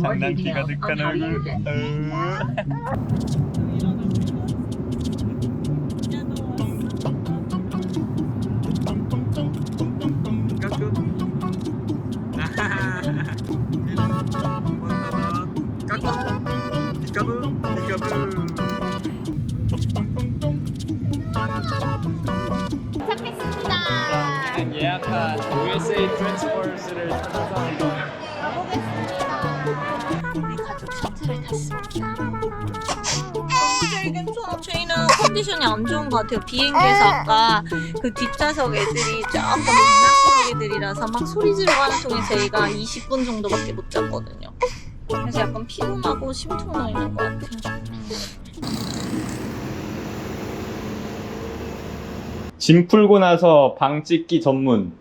장난기 가득한 얼굴. 도착했습니다. 예약한 USA 트랜스포스를 찾아서 괜찮아. 저희는 컨디션이 안 좋은 것 같아요. 비행기에서 아까 그 뒷좌석 애들이 조금 민낯 애들이라서 막 소리 지르고 하는 통에 저희가 20분 정도밖에 못 잤거든요. 그래서 약간 피곤하고 심통 나 있는 것 같아요. 짐 풀고 나서 방 찍기 전문.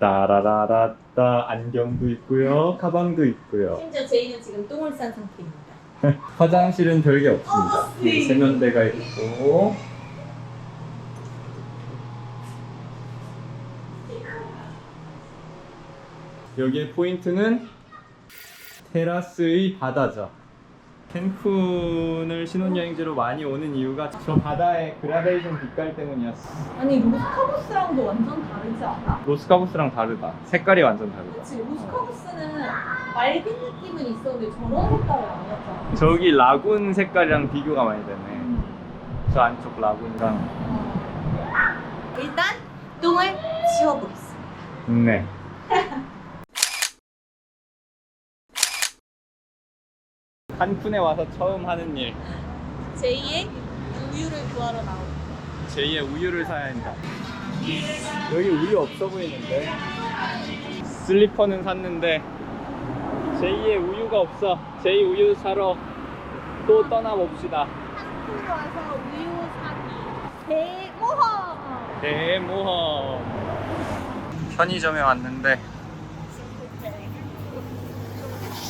따라라라따 안경도 있고요, 가방도 있고요. 심지어 저희는 지금 똥을 싼 상태입니다. 화장실은 별게 없습니다. 네. 세면대가 있고. 여기의 포인트는 테라스의 바다죠. 캔쿤을 신혼여행지로 많이 오는 이유가 저 바다의 그라데이션 빛깔 때문이었어. 아니 로스카보스랑도 완전 다르지 않아? 로스카보스랑 다르다. 색깔이 완전 다르다. 그치 로스카보스는 맑은 느낌은 있었는데 저런 색깔은 아니었잖아. 저기 라군 색깔이랑 비교가 많이 되네. 저 안쪽 라군이랑. 일단 똥을 치워보겠습니다. 네. 한푼에 와서 처음 하는 일. 제2의 우유를 구하러 나온 제2의 우유를 사야 한다. 여기 우유 없어 보이는데. 슬리퍼는 샀는데 제2의 우유가 없어. 제2 우유 사러 또 떠나봅시다. 한국 와서 우유 사기 대모험 대모험. 편의점에 왔는데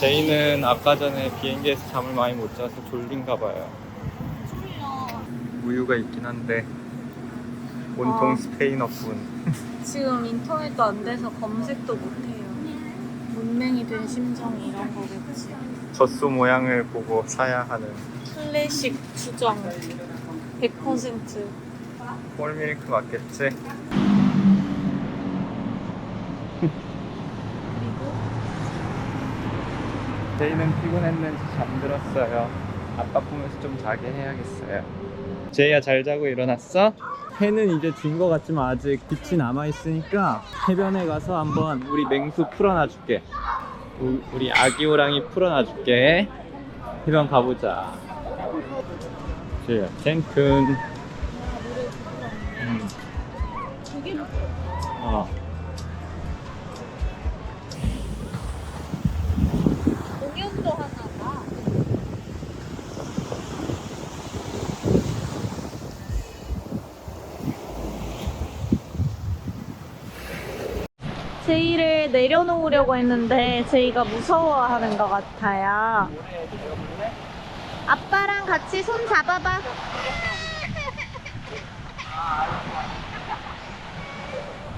제이는 아까 전에 비행기에서 잠을 많이 못 자서 졸린가 봐요. 우유가 있긴 한데 온통 아. 스페인어뿐. 지금 인터넷도 안 돼서 검색도 못해요 문맹이 된 심정이 이런 거겠지 젖소 모양을 보고 사야 하는 클래식 주정 100% 홀밀크 맞겠지? 그리고 제이는 피곤했는지 잠들었어요. 아빠 보면서 좀 자게 해야겠어요. 제이야 잘 자고 일어났어? 해는 이제 진 것 같지만 아직 빛이 남아 있으니까 해변에 가서 한번 우리 맹수 풀어놔 줄게. 우- 우리 아기 호랑이 풀어놔 줄게. 해변 가보자. 제이야 탱큰. 음. 어. 제이를 내려놓으려고 했는데 제이가 무서워하는 것 같아요. 아빠랑 같이 손 잡아봐.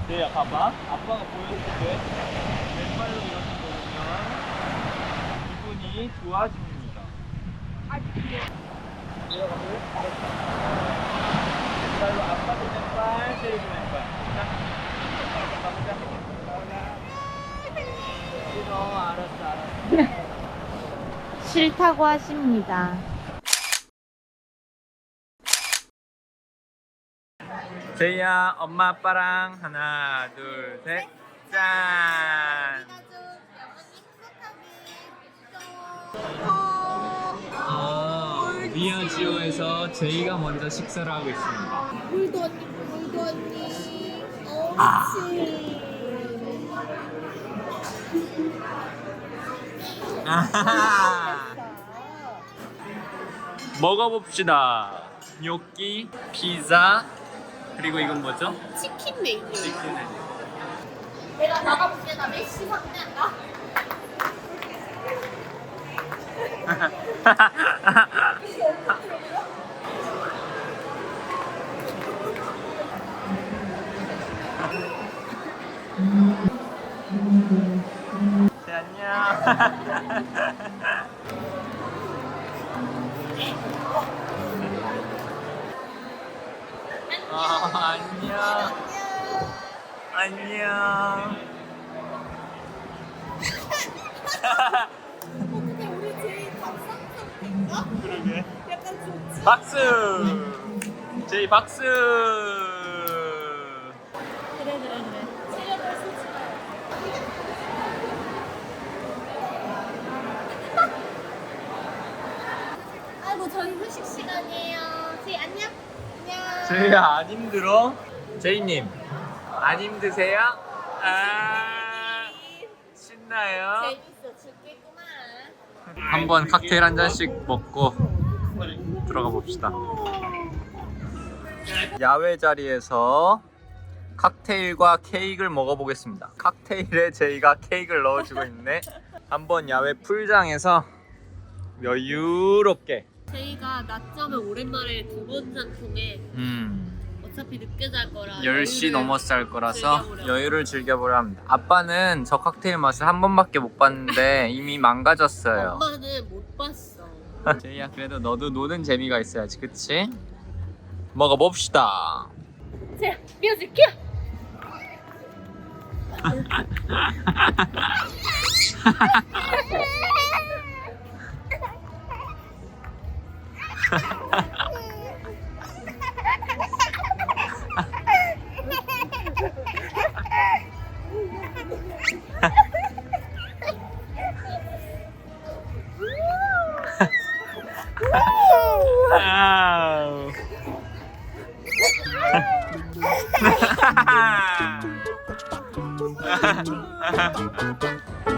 제이야 봐봐. 아빠가 보여줄게. 왼발로 이렇게 놓으면 기분이 좋아집니다. 내려가볼래? 왼발로 아빠도 왼발, 제이도 왼발. 자, 가보자. 어, 알았어, 알았어. 싫다고 하십니다. 제이야, 엄마 아빠랑 하나, 둘, 셋, 짠! 아, 리아지오에서 제이가 먼저 식사를 하고 있습니다. 물도 언니, 물도 언니. 아. 옳지. 아하하. 먹어봅시다. 뇨끼, 피자, 그리고 이건 뭐죠? 치킨 메뉴. 치킨. 내가 나가볼게. 나 메시 상대한다. 네, 안녕. 안녕. 어떻게 우리 제이 밥상인가? 그러게. 약간 좋지. 박수. 제이 박수. 그래 그래 그래. 체력을 쓰지 아이고 저희 휴식 시간이에요. 제이 안녕. 안녕. 제이야 안 힘들어? 제이님 안 힘드세요? 아 신나요? 재밌어 죽겠구만. 한번 칵테일 한 잔씩 먹고 들어가 봅시다. 야외 자리에서 칵테일과 케이크를 먹어보겠습니다. 칵테일에 제이가 케이크를 넣어주고 있네. 한번 야외 풀장에서 여유롭게. 제이가 낮잠을 오랜만에 두 번 잔 통에 음. 어차피 늦게 잘 거라 10시 넘어서 할 거라서 즐겨보려고. 여유를 즐겨보려 합니다. 아빠는 저 칵테일 맛을 한 번밖에 못 봤는데 이미 망가졌어요. 엄마는 못 봤어. 제이야 그래도 너도 노는 재미가 있어야지 그치? 먹어봅시다 제이 뮤직 큐. 아우.